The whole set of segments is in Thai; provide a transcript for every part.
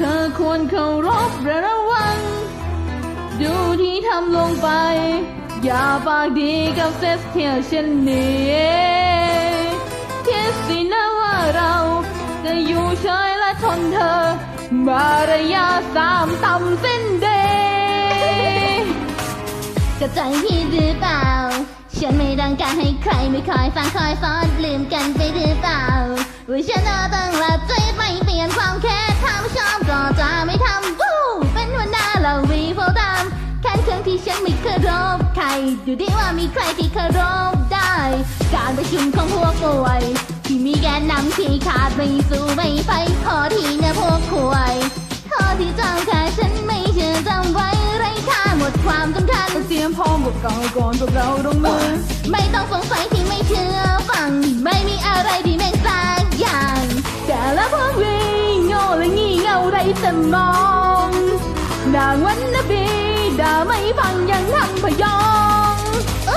เธอควรเคารพและระวัง ดูที่ทำลงไป อย่าปากดีกับเซสเทียเช่นนี้คิดสินะว่าเราจะอยู่เฉยและทนเธอ มารยาสามต่ำสิ้นเดย์ก็ใจพี่หรือเปล่า ฉันไม่ต้องการให้ใครไม่คอยฟังคอยสอนลืมกันารพใคร ดูดิว่ามีใครที่เคารพได้ การประชุมของพวกป่วย ที่มีแกนนำที่ขาดไม่สู้ไม่ไปขอทีนะพวกขวยขอที่จองค่ะฉันไม่เชื่อจำไว้ไรค่าหมดความสำคัญเตรียมพร้อมกับเก่าก่อนพวกเราลงมือ ไม่ต้องสงสัยที่ไม่เชื่อฟัง ไม่มีอะไรที่แม่งสักอย่าง แต่ละพวกวีโง่และงี่เง่าไรสมองนางวัน ไม่ฟังยังทำพยองอ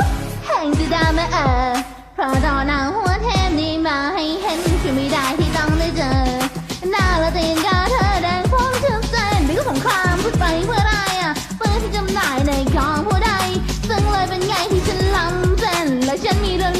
แ방향 한보영 행주담에เออเพราะตอนนั้นหัวเทมนี้มาให้เห็นคือไม่ได้ที่ต้องได้เจอหน้าละตีนกาเธอแดงพงชื่นใจไรือของคลามพูดไปเพื่ออะไรอะเพื่อที่จำได้ในกองผู้ใดซึ่งเลยเป็นไงที่ฉันลำเส้นและฉันมีเรื่อง